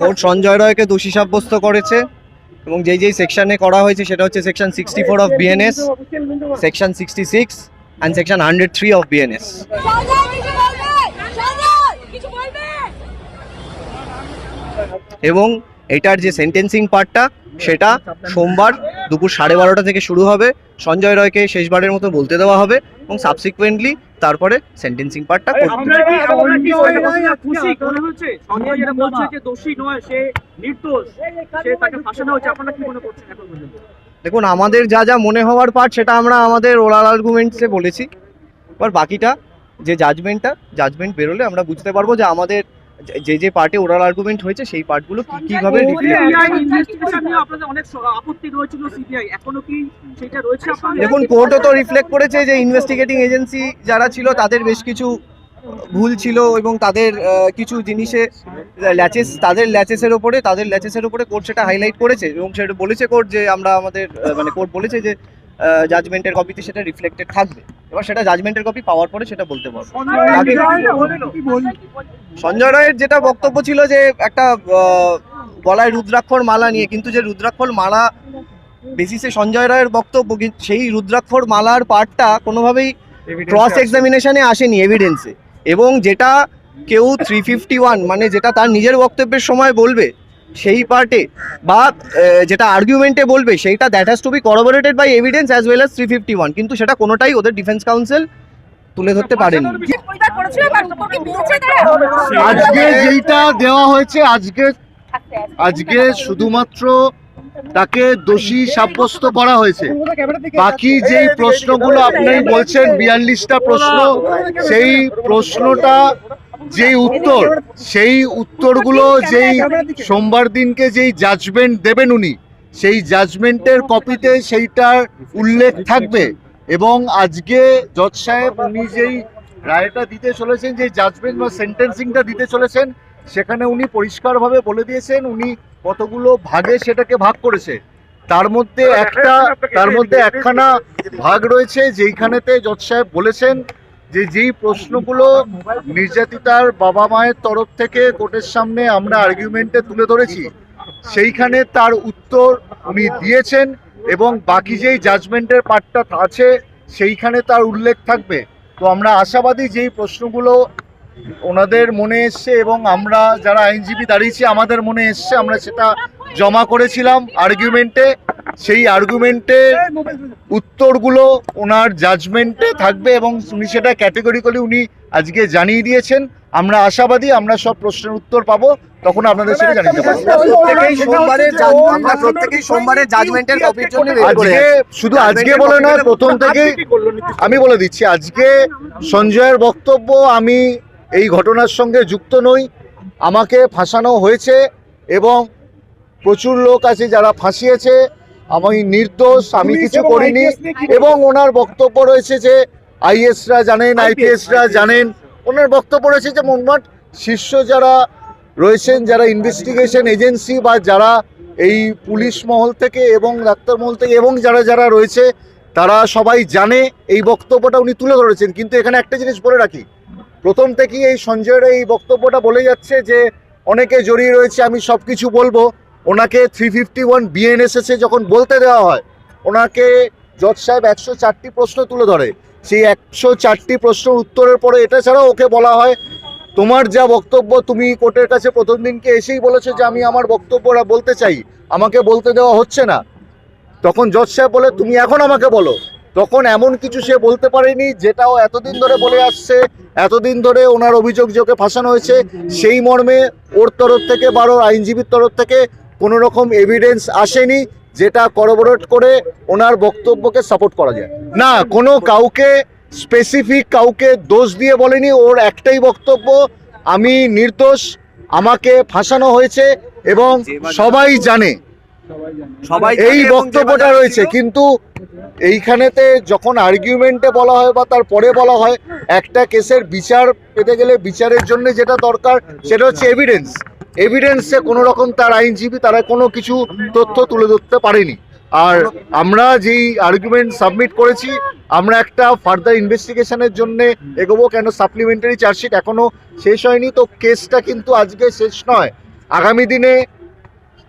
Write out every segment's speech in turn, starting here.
Court Sanjay রয়কে দোষী সাব্যস্ত করেছে এবং যেই যেই সেকশনে করা হয়েছে সেটা হচ্ছে section sixty four of BNS section sixty six and section hundred three of BNS এবং এটার যে সেন্টেন্সিং পার্টটা সেটা সোমবার দুপুর সাড়ে বারোটা থেকে শুরু হবে। সঞ্জয় রয়কে শেষবারের মতো বলতে দেওয়া হবে এবং সাবসিকুয়েন্টলি তারপরে সেন্টেন্সিং পার্টটা করতে। আপনারা কি আপনারা কি সঞ্জয় খুশি? হচ্ছে? সঞ্জয় যেটা বলছে যে দোষী নয় সে নির্দোষ। সে তাকে ফাঁসানো হচ্ছে আপনারা কি করছেন এখন পর্যন্ত? দেখুন আমাদের যা যা মনে হওয়ার পার্ট সেটা আমরা আমাদের ওরাল আর্গুমেন্টসে বলেছি। এবার বাকিটা যে জাজমেন্টটা জাজমেন্ট বেরোলে আমরা বুঝতে পারব যে আমাদের যে- যে পার্টে ওরাল আর্গুমেন্ট হয়েছে সেই পার্টগুলো কি কীভাবে দেখুন কোর্টও তো রিফ্লেক্ট করেছে যে ইনভেস্টিগেটিং এজেন্সি যারা ছিল তাদের বেশ কিছু ভুল ছিল এবং তাদের কিছু জিনিসে ল্যাচেস তাদের ল্যাচেসের ওপরে তাদের ল্যাচেসের ওপরে কোর্ট সেটা হাইলাইট করেছে এবং সেটা বলেছে কোর্ট যে আমরা আমাদের মানে কোর্ট বলেছে যে জাজমেন্টের কপিতে সেটা রিফ্লেক্টেড থাকবে। এবার সেটা জাজমেন্টের কপি পাওয়ার পরে সেটা বলতে পারব। সঞ্জয় রায়ের যেটা বক্তব্য ছিল যে একটা গলায় রুদ্রাক্ষর মালা নিয়ে কিন্তু যে রুদ্রাক্ষর মালা বেসিসে সঞ্জয় রায়ের বক্তব্য সেই রুদ্রাক্ষর মালার পার্টটা কোনোভাবেই ক্রস এক্সামিনেশনে আসেনি এভিডেন্সে এবং যেটা কেউ থ্রি ফিফটি ওয়ান মানে যেটা তার নিজের বক্তব্যের সময় বলবে সেই পার্টে বা যেটা আর্গুমেন্টে বলবে সেইটা that has to be corroborated by evidence as well as three fifty one কিন্তু সেটা কোনোটাই ওদের ডিফেন্স কাউন্সিল তুলে ধরতে পারেনি। পেয়েছে তারা আজকে যেটা দেওয়া হয়েছে আজকে আজকে শুধুমাত্র তাকে দোষী সাব্যস্ত করা হয়েছে। বাকি যেই প্রশ্নগুলো আপনি বলছেন বিয়াল্লিশটা প্রশ্ন সেই প্রশ্নটা যেই উত্তর সেই উত্তরগুলো যেই সোমবার দিনকে যেই জাজমেন্ট দেবেন উনি সেই জাজমেন্টের কপিতে সেইটার উল্লেখ থাকবে। এবং আজকে জজ সাহেব উনি যেই রায়টা দিতে চলেছেন যে জাজমেন্ট বা সেন্টেন্সিংটা দিতে চলেছেন সেখানে উনি পরিষ্কারভাবে বলে দিয়েছেন উনি কতগুলো ভাগে সেটাকে ভাগ করেছে। তার মধ্যে একটা তার মধ্যে একখানা ভাগ রয়েছে যেইখানেতে জজ সাহেব বলেছেন যে যেই প্রশ্নগুলো নির্যাতিতার বাবা মায়ের তরফ থেকে কোর্টের সামনে আমরা আর্গুমেন্টে তুলে ধরেছি, সেইখানে তার উত্তর উনি দিয়েছেন এবং বাকি যেই জাজমেন্টের পার্টটা আছে, সেইখানে তার উল্লেখ থাকবে। তো আমরা আশাবাদী যেই প্রশ্নগুলো ওনাদের মনে এসছে এবং আমরা যারা আইনজীবী দাঁড়িয়েছি, আমাদের মনে এসছে, আমরা সেটা জমা করেছিলাম আর্গুমেন্টে সেই আর্গুমেন্টে উত্তরগুলো ওনার জাজমেন্টে থাকবে এবং উনি সেটা ক্যাটেগরিক্যালি উনি আজকে জানিয়ে দিয়েছেন। আমরা আশাবাদী আমরা সব প্রশ্নের উত্তর পাবো তখন আপনাদের সেটা জানিয়ে আমরা প্রত্যেকেই জাজমেন্টের কপির জন্য আজকে শুধু আজকে বলে নয় প্রথম থেকেই আমি বলে দিচ্ছি আজকে সঞ্জয়ের বক্তব্য আমি এই ঘটনার সঙ্গে যুক্ত নই। আমাকে ফাঁসানো হয়েছে এবং প্রচুর লোক আছে যারা ফাঁসিয়েছে। আমি নির্দোষ আমি কিছু করিনি। এবং ওনার বক্তব্য রয়েছে যে আইএসরা জানেন আইপিএসরা জানেন। ওনার বক্তব্য রয়েছে যে মোটমাট শীর্ষ যারা রয়েছেন যারা ইনভেস্টিগেশন এজেন্সি বা যারা এই পুলিশ মহল থেকে এবং ডাক্তার মহল থেকে এবং যারা যারা রয়েছে তারা সবাই জানে এই বক্তব্যটা উনি তুলে ধরেছেন। কিন্তু এখানে একটা জিনিস বলে রাখি। প্রথম থেকেই এই সঞ্জয়ের এই বক্তব্যটা বলে যাচ্ছে যে অনেকে জড়িয়ে রয়েছে আমি সব কিছু বলব। ওনাকে থ্রি ফিফটি ওয়ান বিএনএসএসে যখন বলতে দেওয়া হয়, ওনাকে জজ সাহেব একশো চারটি প্রশ্ন তুলে ধরে। সেই একশো চারটি প্রশ্ন উত্তরের পরে এটা ছাড়াও ওকে বলা হয়, তোমার যা বক্তব্য তুমি কোর্টের কাছে প্রথম দিনকে এসেই বলেছ যে আমি আমার বক্তব্যটা বলতে চাই, আমাকে বলতে দেওয়া হচ্ছে না। তখন জজ সাহেব বলে, তুমি এখন আমাকে বলো। তখন এমন কিছু সে বলতে পারেনি যেটাও এতদিন ধরে বলে আসছে, এতদিন ধরে ওনার অভিযোগ যে ওকে ফাঁসানো হয়েছে, সেই মর্মে ওর তরফ থেকে বারো আইনজীবীর তরফ থেকে কোনো রকম এভিডেন্স আসেনি যেটা করবোরেট করে ওনার বক্তব্যকে সাপোর্ট করা যায়। না কোনো কাউকে স্পেসিফিক কাউকে দোষ দিয়ে বলেনি ওর একটাই বক্তব্য আমি নির্দোষ আমাকে ফাঁসানো হয়েছে এবং সবাই জানে। সবাই এই বক্তব্যটা রয়েছে কিন্তু এইখানেতে যখন আর্গুমেন্টে বলা হয় বা তার পরে বলা হয় একটা কেসের বিচার পেতে গেলে বিচারের জন্য যেটা দরকার সেটা হচ্ছে এভিডেন্স এভিডেন্সে কোনো রকম তার আইনজীবী তারা কোনো কিছু তথ্য তুলে ধরতে পারেনি। আর আমরা যেই আর্গুমেন্ট সাবমিট করেছি, আমরা একটা ফার্দার ইনভেস্টিগেশনের জন্য এগোবো কেন? সাপ্লিমেন্টারি চার্জশিট এখনও শেষ হয়নি, তো কেসটা কিন্তু আজকে শেষ নয়। আগামী দিনে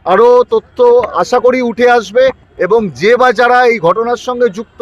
আরও তথ্য আশা করি উঠে আসবে এবং যে বা যারা এই ঘটনার সঙ্গে যুক্ত